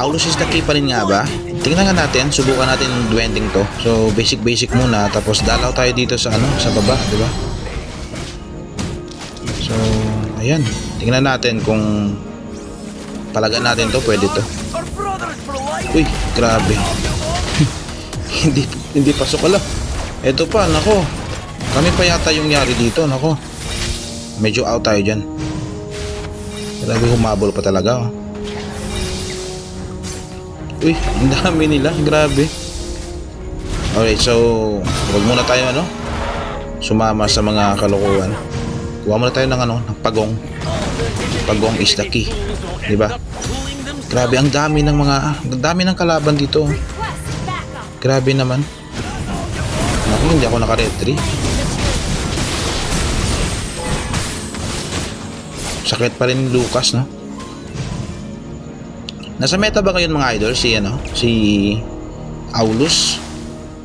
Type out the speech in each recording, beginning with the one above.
Aulus is the key pa rin nga ba? Tingnan nga natin, subukan natin duwending to. So, basic basic muna, tapos dalaw tayo dito sa ano, sa baba, di ba? So, ayan. Tingnan natin kung palagan natin to, pwede to. Uy, grabe. hindi hindi pasok ala. Ito pa, nako. Kami pa yata yung yari dito, nako. Medyo out tayo dyan. Grabe humabol pa talaga, oh. Uy, ang dami nila. Grabe. Okay, so, huwag muna tayo, ano? Sumama sa mga kalokohan. Kuha muna tayo ng, ano, ng pagong. Pagong is the key. Di ba? Grabe, ang dami ng mga, ang dami ng kalaban dito. Grabe naman. Naku, hindi ako naka-retry. Sakit pa rin Lucas, no? Nasa meta ba ngayon mga idol? Si ano? Si Aulus?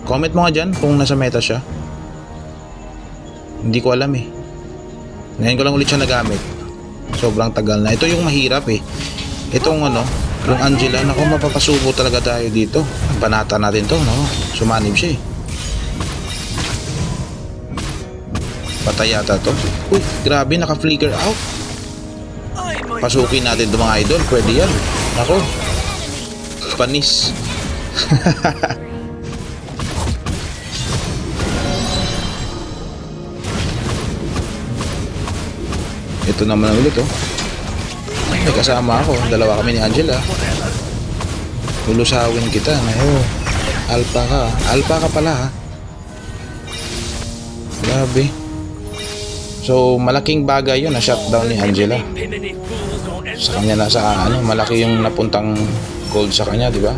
Comment mo nga dyan kung nasa meta siya. Hindi ko alam eh. Ngayon ko lang ulit siya nagamit. Sobrang tagal na. Ito yung mahirap eh. Itong ano, yung Angela, naku mapapasubo talaga tayo dito. Banata natin to, no? Sumanib siya eh. Patay yata to. Uy, grabe, naka-flicker out. Pasukin natin to mga idol, pwede yan. Nako, panis. Ito naman ulit oh. May kasama ako. Dalawa kami ni Angela. Lulusawin kita. Nayo. Alpha ka. Alpha ka pala ha. Grabe. So, malaking bagay yun na shutdown ni Angela. Sa kanya nasa ano, malaki yung napuntang gold sa kanya, di ba?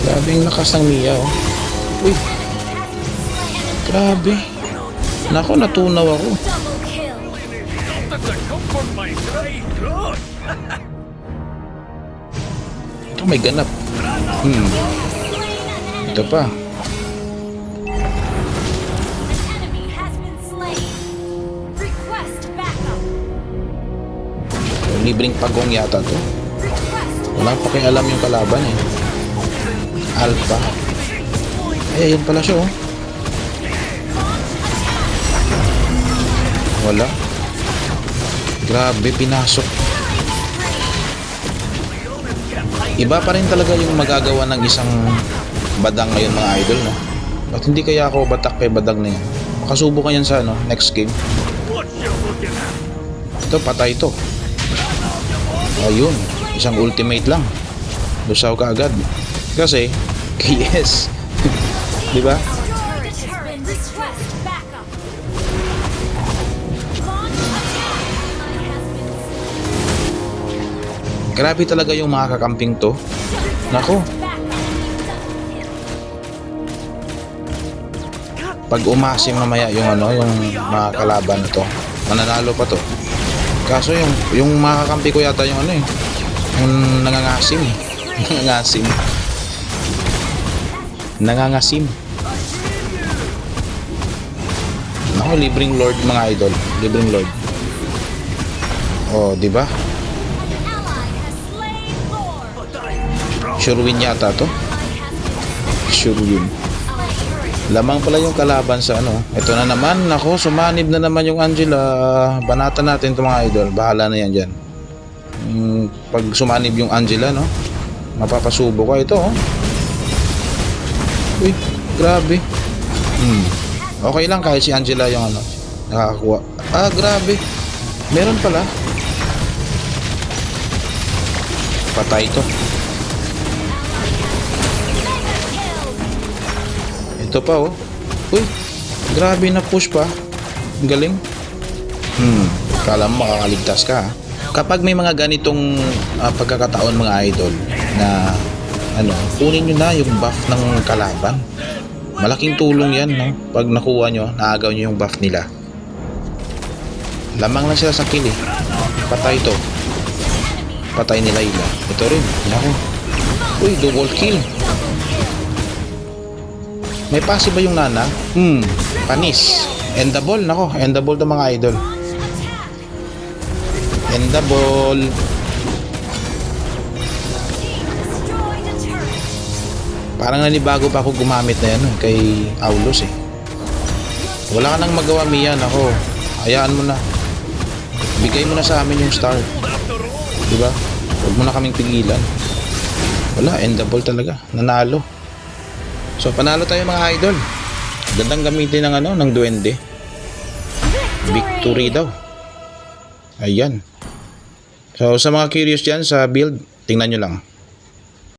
Grabe yung lakas ng Mia, oh. Uy. Grabe. Nako, natunaw ako. Ito may ganap. Hmm. Ito pa. Libreng pagong yata to. Wala pa kay alam yung kalaban eh. Alpha. Eh, yun pala siya oh. Wala. Grabe, pinasok. Iba pa rin talaga yung magagawa ng isang badang ngayon mga idol, no? Ba't hindi kaya ako batak kay badang na yan? Makasubo ka yan sa ano, next game. Ito, patay ito. Ayun, isang ultimate lang. Lusaw ka agad. Kasi, KS. Di ba? Grabe talaga yung mga kakamping to. Nako, pag umasim mamaya yung ano, yung mga kalaban to, mananalo pa to. Kaso yung yung mga kakampi ko yata yung ano eh, yung nangangasim. eh. Nangangasim. Nangangasim. Nako, libreng lord mga idol. Libreng lord. Oh, di ba? Sure win yata to. Sure win. Lamang pala yung kalaban sa ano. Ito na naman. Nako, sumanib na naman yung Angela. Banata natin to mga idol. Bahala na yan dyan. Mm, pag sumanib yung Angela, no? Mapapasubo ka ito, oh. Uy, grabe. Hmm. Okay lang kahit si Angela yung ano. Nakakakuha. Ah, grabe. Meron pala. Patay to. Ito pa oh. Uy, grabe na push pa. Galing. Hmm, kala mo makakaligtas ka. Kapag may mga ganitong ah, pagkakataon mga idol na ano, kunin nyo na yung buff ng kalaban. Malaking tulong yan, no? Pag nakuha nyo, naagaw nyo yung buff nila. Lamang lang sila sa kill eh. Patay to. Patay ni Layla. Ito rin. Nako. Uy, double kill. May pasi ba yung nana? Hmm, panis. Endable, nako. Endable to mga idol. Endable. Parang nanibago pa ako gumamit na yan eh, kay Aulos eh. Wala ka nang magawa Mian ako. Hayaan mo na. Bigay mo na sa amin yung star. Diba? Huwag mo na kaming pigilan. Wala, endable talaga. Nanalo. So, panalo tayo mga idol. Gandang gamitin ng ano, ng duwende. Victory daw. Ayan. So, sa mga curious dyan sa build, tingnan nyo lang.